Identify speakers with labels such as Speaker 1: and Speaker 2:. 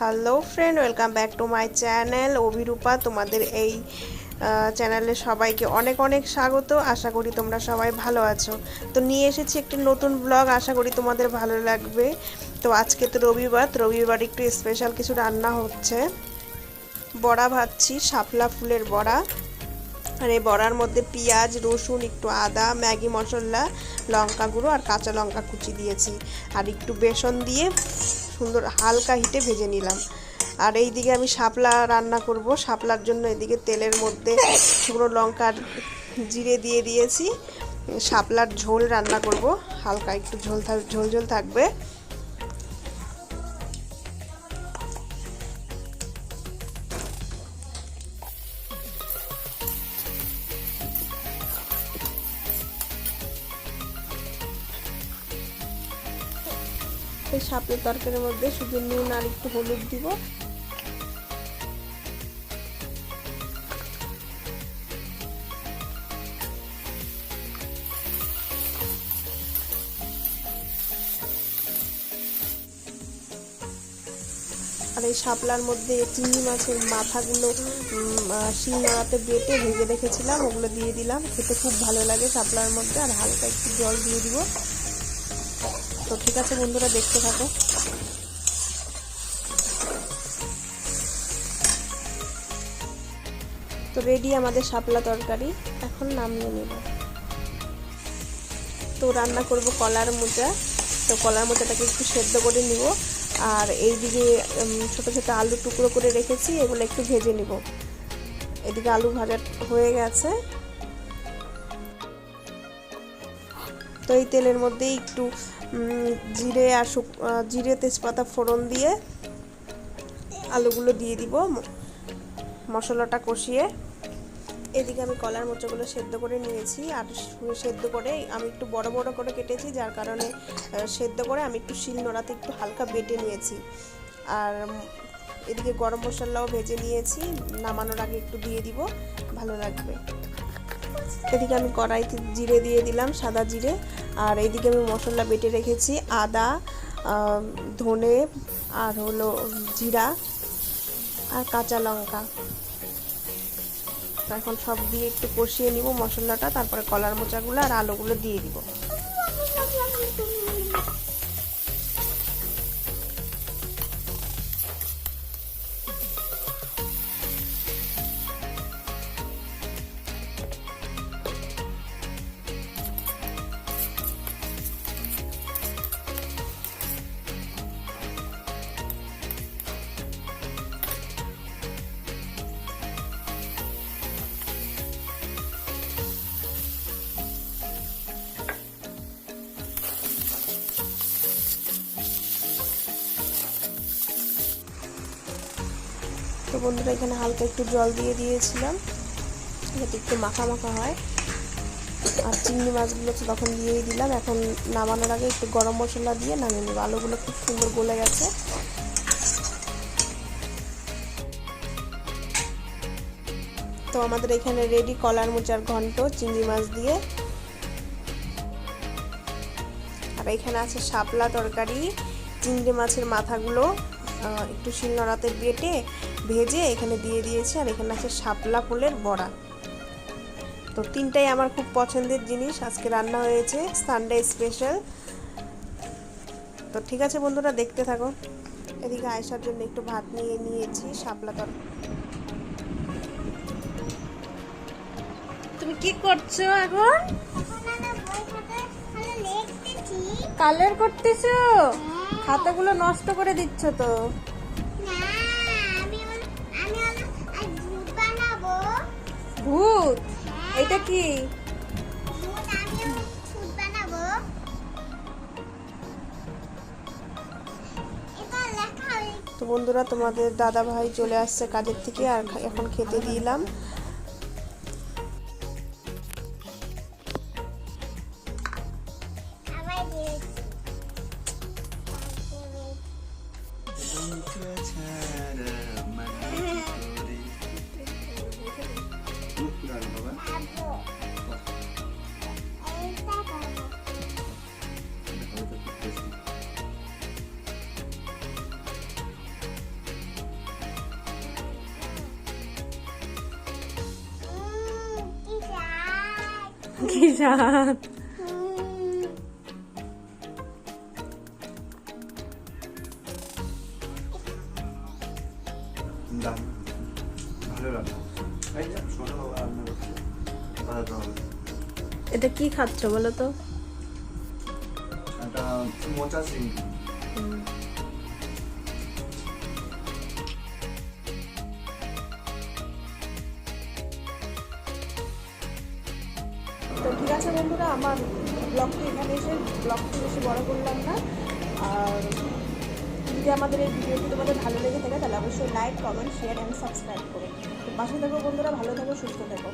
Speaker 1: Hello friend welcome back to my channel Abhirupa তোমাদের এই চ্যানেলে সবাইকে অনেক অনেক স্বাগত। আশা করি তোমরা সবাই ভালো আছো। তো নিয়ে এসেছি একটি নতুন ব্লগ আশা করি তোমাদের ভালো লাগবে। তো আজকে তো রবিবার। রবিবার একটু স্পেশাল কিছু রান্না হচ্ছে। বড়া ভাজছি, শাপলা ফুলের বড়া। আর এই বড়ার মধ্যে পেঁয়াজ, রসুন, একটু আদা, ম্যাগি মশলা, লঙ্কা গুঁড়ো আর কাঁচা লঙ্কা কুচি দিয়েছি। আর একটু বেসন দিয়ে সুন্দর হালকা হিটে ভেজে নিলাম। আর এই দিকে আমি শাপলা রান্না করব। শাপলার জন্য এদিকে তেলের মধ্যে শুকনো লঙ্কার জিরে দিয়ে দিয়েছি। শাপলার ঝোল রান্না করব। হালকা একটু ঝোল ঝোল ঝোল থাকবে। এই শাপলার তরকারির মধ্যে শুধু নুন আর একটু হলুদ দিব। আর এই শাপলার মধ্যে চিংড়ি মাছের মাথাগুলো শিল নোড়াতে বেটে ভেজে রেখেছিলাম, ওগুলো দিয়ে দিলাম। খেতে খুব ভালো লাগে শাপলার মধ্যে, আর হালকা একটু জল দিয়ে দিব। ঠিক আছে বন্ধুরা, দেখতে থাকো। তো রেডি আমাদের শাপলা তরকারি, এখন নামিয়ে নেব। তো রান্না করব কলার মোচা তো কলার মোচাটাকে একটু সেদ্ধ করে নিব। আর এই দিকে ছোট ছোট আলু টুকরো করে রেখেছি, এগুলো একটু ভেজে নিব। এদিকে আলু ভাজা হয়ে গেছে। তো এই তেলের মধ্যে একটু জিরে আর জিরে তেজপাতা ফোড়ন দিয়ে আলুগুলো দিয়ে দিব মশলাটা কষিয়ে। এদিকে আমি কলার মোচাগুলো সেদ্ধ করে নিয়েছি আর সেদ্ধ করে, আমি একটু বড় বড় করে কেটেছি, যার কারণে সেদ্ধ করে আমি একটু শিল নোড়াতে একটু হালকা বেটে নিয়েছি। আর এদিকে গরম মশলাও ভেজে নিয়েছি, নামানোর আগে একটু দিয়ে দিব, ভালো লাগবে। এদিকে আমি কড়াইতে জিরে দিয়ে দিলাম, সাদা জিরে। আর এইদিকে আমি মশলা বেটে রেখেছি, আদা ধনে, আর হলো জিরা, আর কাঁচা লঙ্কা। এখন সব দিয়ে একটু কষিয়ে নিব মশলাটা, তারপরে কলার মোচাগুলো আর আলুগুলো দিয়ে দিব। তো বন্ধুরা এখানে হালকা একটু জল দিয়ে দিয়েছিলাম। যাতে একটু মাখা মাখা হয়। আর চিংড়ি মাছগুলো তো তখন দিয়েই দিলাম। এখন নামানোর আগে একটু গরম মশলা দিয়ে নামিয়ে নেব। আলুগুলো খুব সুন্দর গলে গেছে। তো আমাদের এখানে রেডি কলার মোচার ঘন্ট, চিংড়ি মাছ দিয়ে। আর এখানে আছে শাপলা তরকারি, চিংড়ি মাছের মাথাগুলো। একটু শিলনোড়াতে বেটে ভেজে এখানে দিয়ে দিয়েছি আর এখানে আছে শাপলা ফুলের বড়া। তো তিনটাই আমার খুব পছন্দের জিনিস আজকে রান্না হয়েছে সানডে স্পেশাল তো ঠিক আছে বন্ধুরা দেখতে থাকো। এদিকে আয়সার জন্য একটু ভাত নিয়ে নিয়েছি শাপলা তর তুমি কি করছ এখন? কালার করতেছো? খাতাগুলো নষ্ট করে দিচ্ছ তো। ভূত এটা কি? তো বন্ধুরা তোমাদের দাদা ভাই চলে আসছে কাজের থেকে আর এখন খেতে দিলাম।
Speaker 2: হবে
Speaker 1: এটা কি খাচ্ছ বলো তো?
Speaker 2: একটা মোচা চিংড়ি
Speaker 1: তো ঠিক আছে বন্ধুরা, আমার ব্লগটি এখানে এসে ব্লগটি বেশি বড় করলাম না। আর যদি আমাদের এই ভিডিওটি তোমাদের ভালো লেগে থাকে, তাহলে অবশ্যই like comment share and subscribe করো। তো থাকো বন্ধুরা, ভালো থাকো, সুস্থ থাকো।